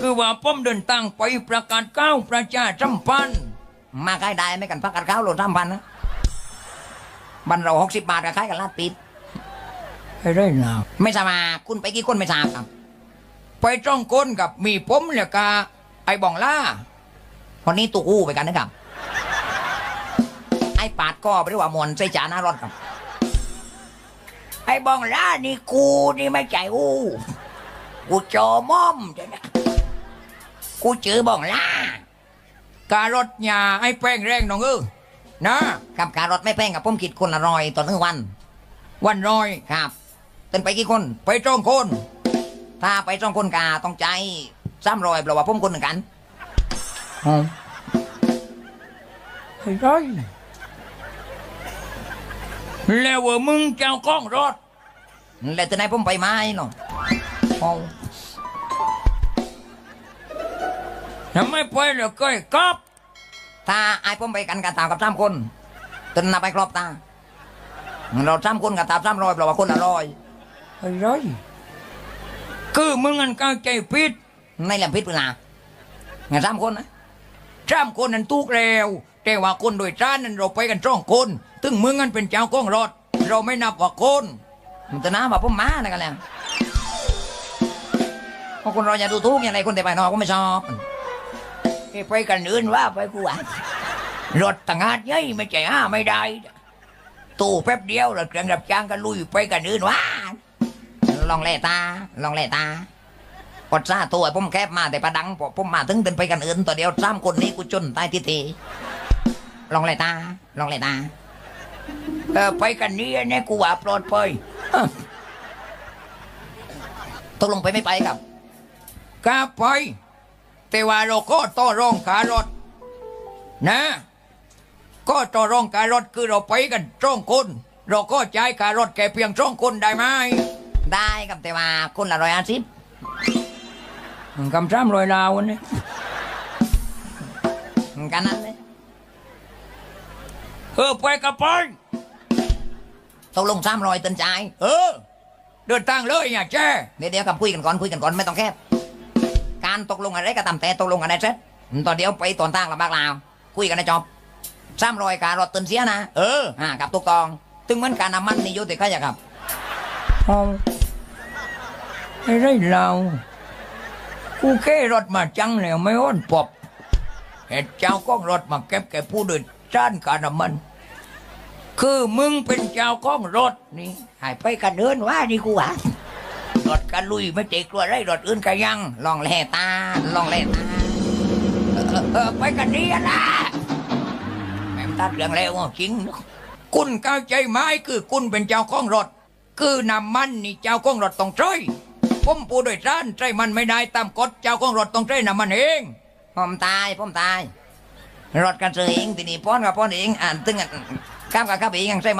คือว่าผมเดินทางไปประกาศก้าวประชาสัมพันธ์มาขายได้ไม่กันพักกันข้าวโหลดสามพันนะบันเราหกสิบบาทก็ขายกันลาดปิดให้ได้นะไม่ทราบมาคุณไปกี่คนไม่ทราบครับ ไปจ้องก้นกับมีผมเนี่ยกาไอ้บองล่าคนนี้ตุกอู้ไปกันนะครับ ไอ้ปาดก็ไปด้วยว่ามวนใส่จานหน้ารถครับ ไอ้บองล่านี่กูนี่ไม่ใจอู้ กูโจม่อมเดี๋ยวนะ กูจื้อบองล่าการถยาไอ้แป้งแรงน้องเออนะกับการรถไม่แพงกับผมคิดคนละร้อยต่อหนึ่งวัน วันรอยครับเต้นไปกี่คน ไปจ้องคน ถ้าไปสองคนกาต้องใจซ้ำรอยเพราะว่าผมคนหนึ่งกันให้ได้แล้วว่ามึงเจ้าก้องรถแล้วจะไหนผมไปไม้เนาะ ทำไมไปแล้วก้อยกลับถ้าไอ้ผมไปกันกันตามกับสามคนเต้นนับไปครอบตา เราสามคนกับตามสามรอยเพราะว่าคนละร้อยให้ได้คือมึงอันก้าใจผิดในแหลมพิษเวลาไงสามคนนะสามคนนั้นตุกแล้ว แต่ว่าคนโดยสารนั้นเราไปกันสองคนถึงมึงอันเป็นเจ้าก้องรถเราไม่นับว่าคนมันจะน้าว่าผมมานะกันแล้วเพราะคนเราอย่าดูทุกอย่างไรคนแต่ไปนอกก็ไม่ชอบ ไปกันอื่นว่าไปกูอะรถต่างหากยัยไม่ใจห้าไม่ได้ ตู้แป๊บเดียวเราเครื่องดับจ้างกันลุยไปกันอื่นว่าลองแล่ตา ลองแล่ตากดซาตัวผมแคบมาแต่ประดังผมมาถึงเดินไปกันอื่นตัวเดียวสามคนนี้กูจนตายทีทีลองแล่ตา ลองแล่ตาเออไปกันนี้เนี่ยกูว่าปลอดภัยตกลงไปไม่ไปครับกล้าไป แต่ว่าเราก็ต่อรองการถนะ ก็ต่อรองการถคือเราไปกันจ้องคนเราก็จ่ายการถแค่เพียงจ้องคนได้ไหมได้ครับแต่ว่าคนละร้อยอาสิบคำซ้ำรอยลาวนี่กันนั้นเลยเออไปกับไปตกลงสามร้อยเตือนใจายเออเดินทางเลยอย่าแจ้เดี๋ยวเดี๋ยวกับคุยกันก่อนคุยกันก่อนไม่ต้องแคบ การตกลงอะไรก็ตามแต่ตกลงกันได้เสร็จตอนเดียวไปตอนตั้งลำบากลาวคุยกันในจอบสามรอยการรถเตือนเสียนะ เอออ่ากับตุกตอง ถึงเหมือนการน้ำมันนี่ยุติก็อย่าครับเอาให้ได้เรากูแค่รถมาจังแล้วไม่อ้อนปบเหตุเจ้าก้องรถมาเก็บแก่ผู้โดยสารการน้ำมัน คือมึงเป็นเจ้าก้องรถนี่หายไปกันเดินว่านี่กูหว รถกันลุยไม่เจกลัวไรรถอื่นกันยัง ลองแล่ตา ลองแล่ตาเออเออไปกันนี่นะแม่งตัดเรื่องแล้วจริงนะคุณเข้าใจไหมคือคุณเป็นเจ้าของรถ คือนำมันนี่เจ้าของรถต้องใช้ผมผู้โดยสารใช้มันไม่ได้ตามกฎเจ้าของรถต้องใช้น้ำมันเองผมตายผมตายรถกันเสือเองทีนี้ป้อนกับป้อนเองอ่านตึงอะข้ามกับข้ามเองยังใช่ไหม